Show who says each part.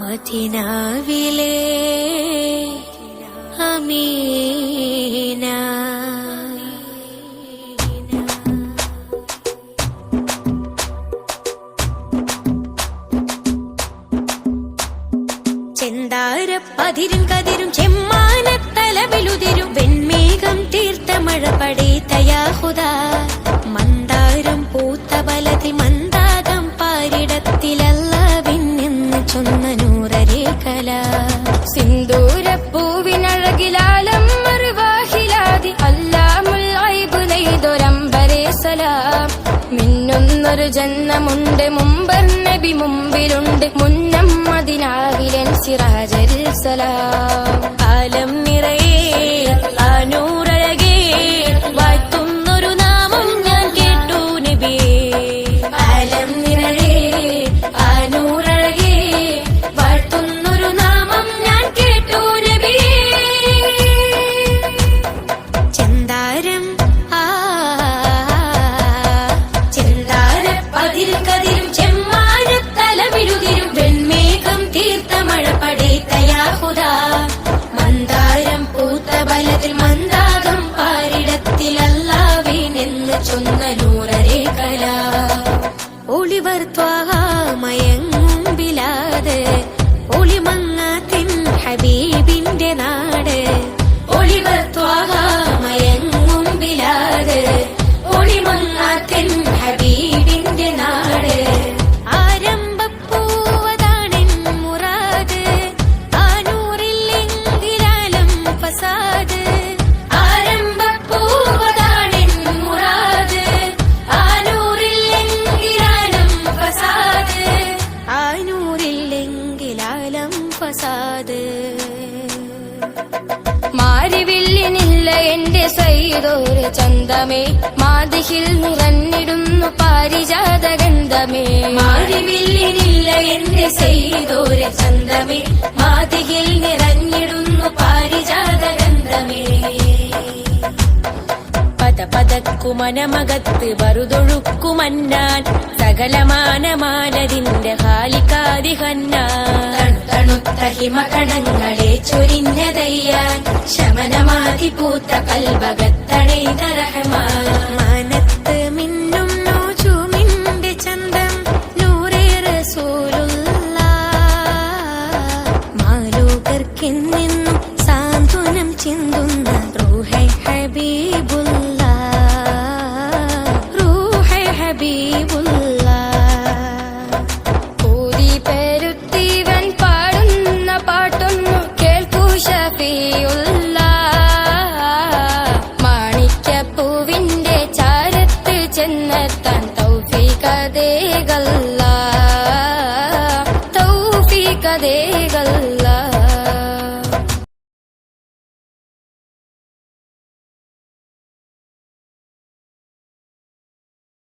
Speaker 1: മദിനാവിലെ അമീന. ചെന്താരപ്പതിരും കതിരും ചെമ്മാനത്തലവിലുതിരും മഴ മന്ദാരം ചൊന്ന കല.
Speaker 2: അല്ലാമുൽ സലാം. ജന്മമുണ്ട് മുമ്പർ നബി മുമ്പിലുണ്ട്. മുന്നം മതിനാവിലൻ സിറാജൽ സലാം.
Speaker 1: മന്ദാരം പൂത്ത ബലത്തിൽ മന്ദാകം പാരിടത്തിലല്ലാവീനെന്ന് ചൊന്ന നൂറരേ കല ഒളിവർ ത്വാമയങ്ങുമ്പിലാത് ഒളിമങ്ങാത്തിൻ
Speaker 2: എന്റെ ചന്തമേ. മാതിഹിൽ നിറഞ്ഞിടുന്നു പാരിജാത ഗന്ധമേ
Speaker 1: മാറിമില്ലിനില്ല എന്റെ ചെയ്തോര ചന്തമേ. മാതിഹിൽ നിറഞ്ഞിടുന്നു പാരിജാത ഗന്ധമേ പത പതക്കുമനമകത്ത് വറുതൊഴുക്കുമന്നാൻ സകലമാനമാനതിന്റെ ഹാലിക്കാതിഹന്നാൻ തണുത്ത ഹിമകണങ്ങളെ ചൊരിഞ്ഞതയ്യാൻ ശമനമാതി പൂത്ത കൽവകത്തണൈത റഹ്മാൻ മാനത്ത് മിന്നും നോചുമിന്റെ ചന്തം നൂറേ റസൂലുള്ള മാലോകർക്കെന്നെന്നും സാന്ത്വനം ചിന്തുന്ന റൂഹൈ ഹബീബുള്ള
Speaker 2: تن توفيق دي قلبي